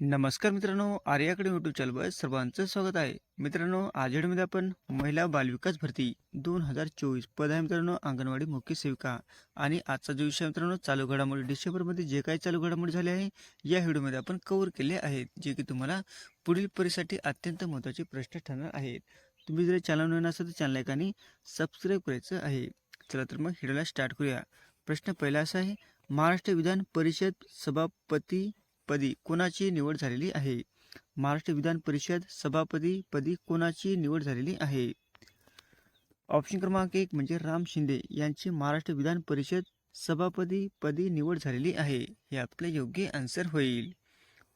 नमस्कार मित्रांनो आर्याकडे यूट्यूब चॅनलवर सर्वांचं स्वागत आहे. मित्रांनो आज व्हिडिओमध्ये आपण महिला बालविकास भरती दोन हजार चोवीस पद आहे मित्रांनो अंगणवाडी मुख्य सेविका. आणि आजचा जो विषय मित्रांनो चालू घडामोडी. डिसेंबरमध्ये जे काही चालू घडामोडी झाले आहे या व्हिडिओमध्ये आपण कव्हर केले आहेत जे की तुम्हाला पुढील परीसाठी अत्यंत महत्त्वाचे प्रश्न ठरणार आहेत. तुम्ही जर चॅनल नवीन असेल तर चॅनल एकाने सबस्क्राईब करायचं आहे. चला तर मग व्हिडिओला स्टार्ट करूया. प्रश्न पहिला असा आहे महाराष्ट्र विधान परिषद सभापती पदी कोणाची निवड झालेली आहे? महाराष्ट्र विधान परिषद सभापती पदी कोणाची निवड झालेली आहे? ऑप्शन क्रमांक एक म्हणजे राम शिंदे यांची महाराष्ट्र विधान परिषद सभापती पदी निवड झालेली आहे. हे आपले योग्य आन्सर होईल.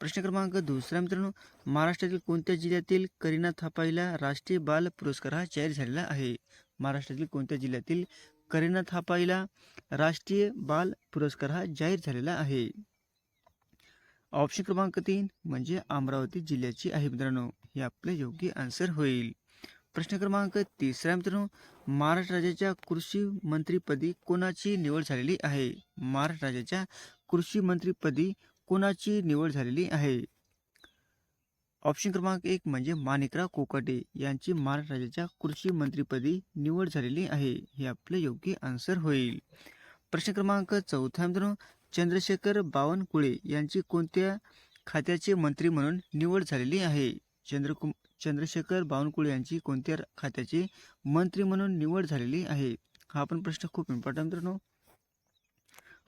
प्रश्न क्रमांक दुसरा मित्रांनो महाराष्ट्रातील कोणत्या जिल्ह्यातील करीना थापाईला राष्ट्रीय बाल पुरस्कार हा जाहीर झालेला आहे? महाराष्ट्रातील कोणत्या जिल्ह्यातील करीना थापाईला राष्ट्रीय बाल पुरस्कार हा जाहीर झालेला आहे? ऑप्शन क्रमांक तीन म्हणजे अमरावती जिल्ह्याची आहे मित्रांनो. हे आपले योग्य आन्सर होईल. प्रश्न क्रमांक तिसरा मित्रांनो. महाराष्ट्र राज्याच्या कृषी मंत्रीपदी कोणाची निवड झालेली आहे? महाराष्ट्र राज्याच्या कृषी मंत्रीपदी कोणाची निवड झालेली आहे? ऑप्शन क्रमांक एक म्हणजे माणिकराव कोकाटे यांची महाराष्ट्र राज्याच्या कृषी मंत्रीपदी निवड झालेली आहे. हे आपले योग्य आन्सर होईल. प्रश्न क्रमांक चौथा मित्रांनो. चंद्रशेखर बावनकुळे यांची कोणत्या खात्याचे मंत्री म्हणून निवड झालेली आहे? चंद्रकुम चंद्रशेखर बावनकुळे यांची कोणत्या खात्याचे मंत्री म्हणून निवड झालेली आहे? हा पण प्रश्न खूप इम्पॉर्टंट मित्रांनो.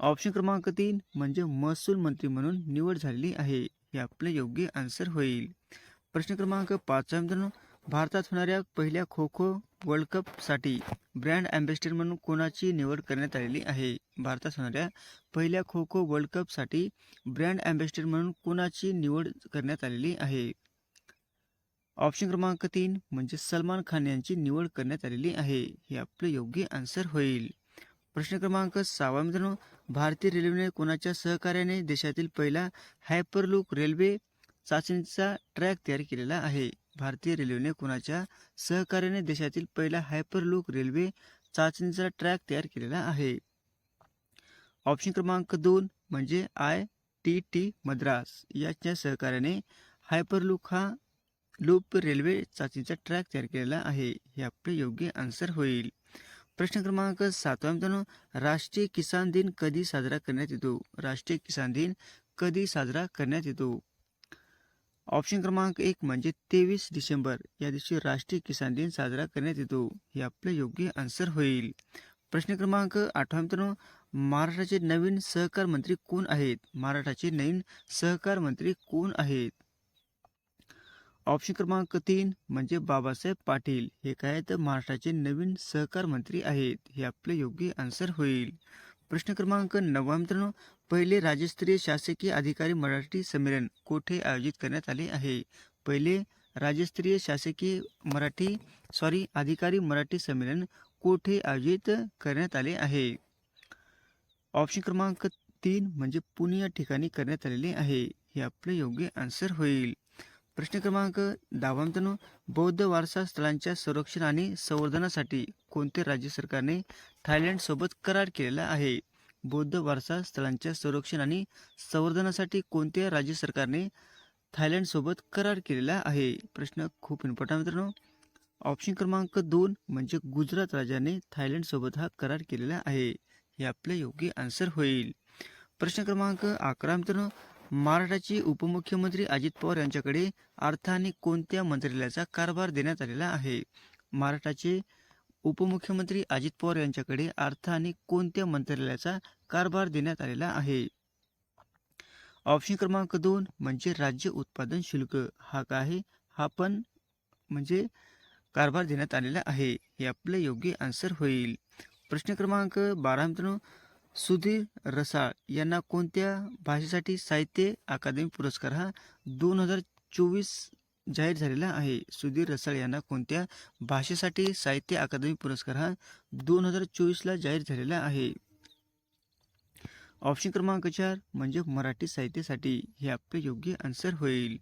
ऑप्शन क्रमांक तीन म्हणजे महसूल मंत्री म्हणून निवड झालेली आहे. हे आपले योग्य आन्सर होईल. प्रश्न क्रमांक पाचवा मित्रांनो. भारतात होणाऱ्या पहिल्या खो खो वर्ल्ड कपसाठी ब्रँड अँबॅसिडर म्हणून कोणाची निवड करण्यात आलेली आहे? भारतात होणाऱ्या पहिल्या खो खो वर्ल्ड कपसाठी ब्रँड अँबॅसिडर म्हणून कोणाची निवड करण्यात आलेली आहे? ऑप्शन क्रमांक तीन म्हणजे सलमान खान यांची निवड करण्यात आलेली आहे. हे आपले योग्य आन्सर होईल. प्रश्न क्रमांक सहावा मित्रांनो भारतीय रेल्वेने कोणाच्या सहकार्याने देशातील पहिला हायपरलूक रेल्वे चाचणीचा ट्रॅक तयार केलेला आहे? भारतीय रेल्वेने कोणाच्या सहकार्याने देशातील पहिला हायपरलूक रेल्वे चाचणीचा ट्रॅक तयार केलेला आहे. ऑप्शन क्रमांक दोन म्हणजे आय टी टी मद्रास याच्या सहकार्याने हायपरलूक हा लूप रेल्वे चाचणीचा ट्रॅक तयार केलेला आहे. हे आपले योग्य आन्सर होईल. प्रश्न क्रमांक सातवा मित्रांनो राष्ट्रीय किसान दिन कधी साजरा करण्यात येतो? राष्ट्रीय किसान दिन कधी साजरा करण्यात येतो? ऑप्शन क्रमांक एक म्हणजे तेवीस डिसेंबर या दिवशी राष्ट्रीय किसान दिन साजरा करण्यात येतो. हे आपले योग्य आन्सर होईल. प्रश्न क्रमांक आठवा मित्रांनो महाराष्ट्राचे नवीन सहकार मंत्री कोण आहेत? महाराष्ट्राचे नवीन सहकार मंत्री कोण आहेत? ऑप्शन क्रमांक तीन म्हणजे बाबासाहेब पाटील. हे काय तर महाराष्ट्राचे नवीन सहकार मंत्री आहेत. हे आपले योग्य आन्सर होईल. प्रश्न क्रमांक नववा मित्रांनो पहिले राज्यस्तरीय शासकीय अधिकारी मराठी संमेलन कोठे आयोजित करण्यात आले आहे? पहिले राज्यस्तरीय शासकीय मराठी सॉरी अधिकारी मराठी संमेलन कोठे आयोजित करण्यात आले आहे? ऑप्शन क्रमांक तीन म्हणजे पुणे या ठिकाणी करण्यात आलेले आहे. हे आपलं योग्य आन्सर होईल. प्रश्न क्रमांक दहावा मित्रांनो बौद्ध वारसा स्थळांच्या संरक्षण आणि संवर्धनासाठी कोणते राज्य सरकारने थायलंडसोबत करार केलेला आहे? बौद्ध वारसा स्थळांच्या संरक्षण आणि संवर्धनासाठी कोणत्या राज्य सरकारने थायलंडसोबत करार केलेला आहे? प्रश्न खूप इम्पॉर्टंट मित्रांनो. ऑप्शन क्रमांक दोन म्हणजे गुजरात राज्याने थायलंडसोबत हा करार केलेला आहे. हे आपले योग्य आन्सर होईल. प्रश्न क्रमांक अकरा मित्रांनो महाराष्ट्राचे उपमुख्यमंत्री अजित पवार यांच्याकडे अर्थ आणि कोणत्या मंत्रालयाचा कारभार देण्यात आलेला आहे? महाराष्ट्राचे उपमुख्यमंत्री अजित पवार यांच्याकडे अर्थ आणि कोणत्या मंत्रालयाचा कारभार देण्यात आलेला आहे? ऑप्शन क्रमांक दोन म्हणजे राज्य उत्पादन शुल्क. हा काय आहे? हा पण म्हणजे कारभार देण्यात आलेला आहे. हे आपले योग्य आन्सर होईल. प्रश्न क्रमांक बारा मित्रांनो सुधीर रसाळ यांना कोणत्या भाषेसाठी साहित्य अकादमी पुरस्कार हा दोन हजार चोवीस जाहीर झालेला आहे? सुधीर रसाळ यांना कोणत्या भाषेसाठी साहित्य अकादमी पुरस्कार हा दोन हजार चोवीसला जाहीर झालेला आहे? ऑप्शन क्रमांक चार म्हणजे मराठी साहित्यासाठी. हे आपले योग्य आन्सर होईल.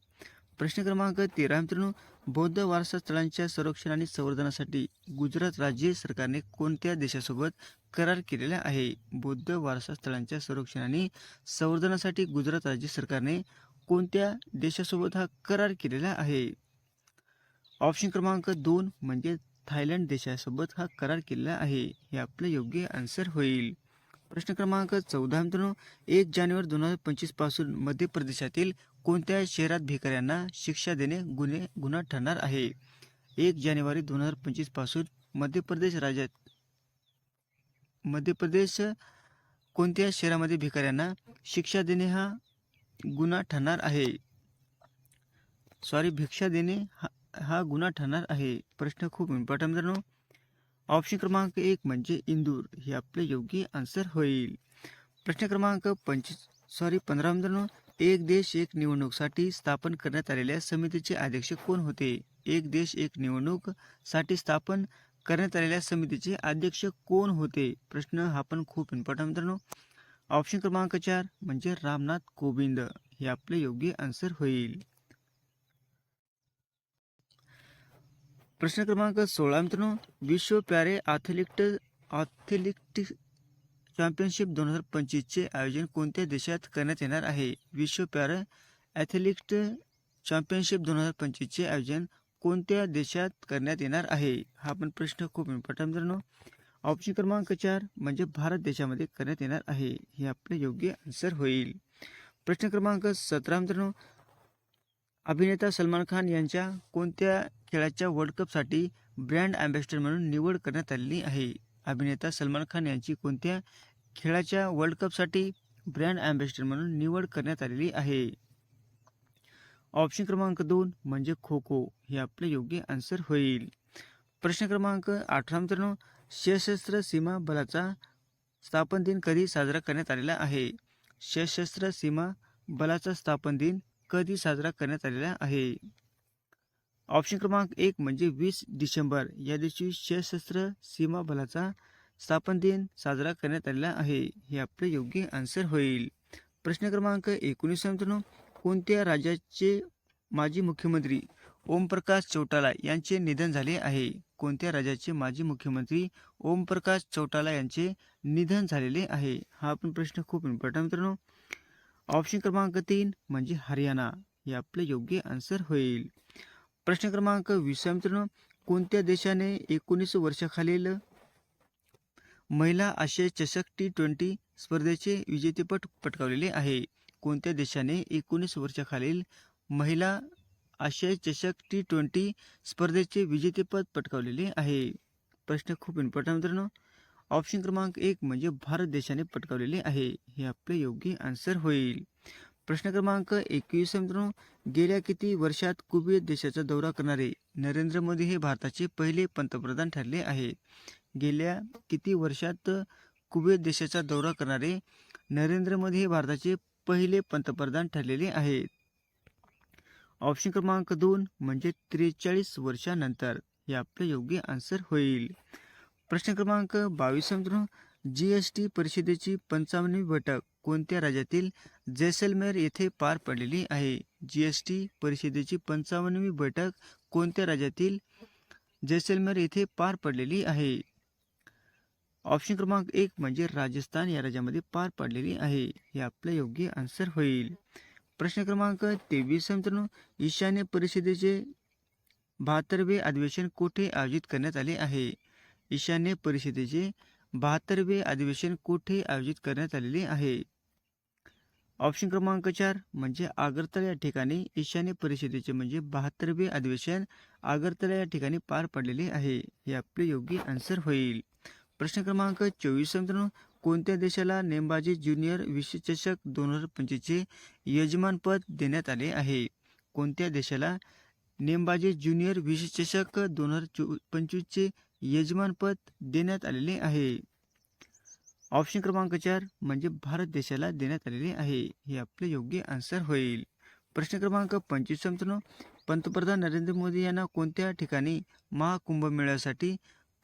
प्रश्न क्रमांक तेरा. मित्रांनो बौद्ध वारसा स्थळांच्या संरक्षण आणि संवर्धनासाठी गुजरात राज्य सरकारने कोणत्या देशासोबत करार केलेला आहे? बौद्ध वारसा स्थळांच्या संरक्षण आणि संवर्धनासाठी गुजरात राज्य सरकारने कोणत्या देशासोबत हा करार केलेला आहे? ऑप्शन क्रमांक दोन म्हणजे थायलंड देशासोबत हा करार केलेला आहे. हे आपलं योग्य आन्सर होईल. प्रश्न क्रमांक चौदा. मित्रांनो एक जानेवारी दोन हजार पंचवीसपासून मध्य प्रदेशातील कोणत्या शहरात भिकाऱ्यांना शिक्षा देणे गुन्हे गुन्हा ठरणार आहे. एक जानेवारी दोन हजार पंचवीसपासून मध्य प्रदेश राज्यात मध्य प्रदेश कोणत्या शहरामध्ये भिकाऱ्यांना शिक्षा देणे हा गुन्हा ठरणार आहे. सॉरी भिक्षा देणे हा हा गुन्हा ठरणार आहे. प्रश्न खूप इम्पॉर्टंट मित्रांनो. ऑप्शन क्रमांक एक म्हणजे इंदूर. हे आपले योग्य आन्सर होईल. प्रश्न क्रमांक पंचवीस सॉरी पंधरा मित्रांनो. एक देश एक निवडणूकसाठी स्थापन करण्यात आलेल्या समितीचे अध्यक्ष कोण होते? एक देश एक निवडणूकसाठी स्थापन करण्यात आलेल्या समितीचे अध्यक्ष कोण होते? प्रश्न हा पण खूप इम्पॉर्टंट मित्रांनो. ऑप्शन क्रमांक चार म्हणजे रामनाथ कोविंद. हे आपले योग्य आन्सर होईल. प्रश्न क्रमांक सोळा मित्रांनो. विश्व प्यारे ॲथलीट ॲथलीट चॅम्पियनशिप दोन हजार पंचवीसचे आयोजन कोणत्या देशात करण्यात येणार आहे? विश्व पॅरा ॲथलीट चॅम्पियनशिप दोन हजार पंचवीसचे आयोजन कोणत्या देशात करण्यात येणार आहे? हा पण प्रश्न खूप इम्पॉर्टंट मित्रांनो. ऑप्शन क्रमांक चार म्हणजे भारत देशामध्ये करण्यात येणार आहे. हे आपले योग्य आन्सर होईल. प्रश्न क्रमांक सतरा मित्रांनो. अभिनेता सलमान खान यांच्या कोणत्या खेळाच्या वर्ल्ड कपसाठी ब्रँड अँबॅसिडर म्हणून निवड करण्यात आलेली आहे? अभिनेता सलमान खान यांची कोणत्या खेळाच्या वर्ल्ड कपसाठी ब्रँड अँबॅसिडर म्हणून निवड करण्यात आलेली आहे. ऑप्शन क्रमांक दोन म्हणजे खो खो हे आपले योग्य आन्सर होईल. प्रश्न क्रमांक अठरा मित्रांनो सशस्त्र सीमा बलाचा स्थापन दिन कधी साजरा करण्यात आलेला आहे? सशस्त्र सीमा बलाचा स्थापन दिन कधी साजरा करण्यात आलेला आहे? ऑप्शन क्रमांक एक म्हणजे वीस डिसेंबर. या दिवशी सशस्त्र सीमा बलाचा स्थापन दिन साजरा करण्यात आलेला आहे. हे आपले योग्य आन्सर होईल. प्रश्न क्रमांक एकोणीस मित्रांनो. कोणत्या राज्याचे माजी मुख्यमंत्री ओमप्रकाश चौटाला यांचे निधन झाले आहे? कोणत्या राज्याचे माजी मुख्यमंत्री ओमप्रकाश चौटाला यांचे निधन झालेले आहे? हा पण प्रश्न खूप इम्पॉर्टंट मित्रांनो. ऑप्शन क्रमांक तीन म्हणजे हरियाणा. हे आपले योग्य आन्सर होईल. प्रश्न क्रमांक वीस मित्रांनो. कोणत्या देशाने एकोणीस वर्षाखालील महिला आशिया चषक टी ट्वेंटी स्पर्धेचे विजेतेपद पटकावलेले आहे. कोणत्या देशाने एकोणीस वर्षाखालील महिला आशिया चषक टी ट्वेंटी स्पर्धेचे विजेतेपद पटकावलेले आहे? प्रश्न खूप इम्पॉर्टंट मित्रांनो. ऑप्शन क्रमांक एक म्हणजे भारत देशाने पटकावलेले आहे. हे आपले योग्य आन्सर होईल. प्रश्न क्रमांक एकवीस मित्रांनो. गेल्या किती वर्षात कुबेत देशाचा दौरा करणारे नरेंद्र मोदी हे भारताचे पहिले पंतप्रधान ठरले आहेत. गेल्या किती वर्षात कुवेत देशाचा दौरा करणारे नरेंद्र मोदी हे भारताचे पहिले पंतप्रधान ठरलेले आहेत. ऑप्शन क्रमांक दोन म्हणजे त्रेचाळीस वर्षानंतर हे आपले योग्य आन्सर होईल. प्रश्न क्रमांक बावीस जी एस टी परिषदेची पंचावन्नवी बैठक कोणत्या राज्यातील जैसलमेर येथे पार पडलेली आहे? जी एस टी परिषदेची पंचावन्नवी बैठक कोणत्या राज्यातील जैसलमेर येथे पार पडलेली आहे? ऑप्शन क्रमांक एक म्हणजे राजस्थान या राज्यामध्ये पार पडलेली आहे. हे आपलं योग्य आन्सर होईल. प्रश्न क्रमांक तेवीस मित्रांनो. ईशान्य परिषदेचे बहात्तरवे अधिवेशन कुठे आयोजित करण्यात आले आहे? ईशान्य परिषदेचे बहात्तरवे अधिवेशन कुठे आयोजित करण्यात आलेले आहे? ऑप्शन क्रमांक चार म्हणजे आगरतळा या ठिकाणी ईशान्य परिषदेचे म्हणजे बहात्तरवे अधिवेशन आगरतळा या ठिकाणी पार पडलेले आहे. हे आपले योग्य आन्सर होईल. प्रश्न क्रमांक चोवीस मित्रांनो कोणत्या देशाला नेमबाजी ज्युनियर विश्वचषक दोन हजार पंचवीसचे यजमानपद देण्यात आले आहे? कोणत्या देशाला नेमबाजी ज्युनियर विश्वचषक दोन हजार चो पंचवीसचे यजमानपद देण्यात आलेले आहे? ऑप्शन क्रमांक चार म्हणजे भारत देशाला देण्यात आलेले आहे. हे आपले योग्य आन्सर होईल. प्रश्न क्रमांक पंचवीस मित्रांनो पंतप्रधान नरेंद्र मोदी यांना कोणत्या ठिकाणी महाकुंभमेळ्यासाठी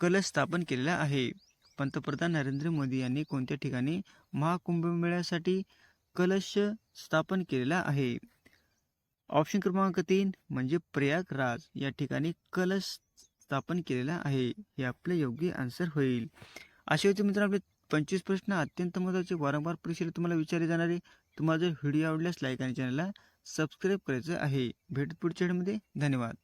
कलश स्थापन केलेला आहे? पंतप्रधान नरेंद्र मोदी यांनी कोणत्या ठिकाणी महाकुंभमेळ्यासाठी कलश स्थापन केलेला आहे? ऑप्शन क्रमांक तीन म्हणजे प्रयागराज. या ठिकाणी कलश स्थापन केलेला आहे. हे आपले योग्य आन्सर होईल. असे होते मित्रांनो आपले पंचवीस प्रश्न अत्यंत महत्त्वाचे. वारंवार परीक्षेला तुम्हाला विचारले जाणारे तुम्हाला जर व्हिडिओ आवडल्यास लाईक आणि चॅनलला सबस्क्राईब करायचं आहे. भेट पुढच्या धन्यवाद.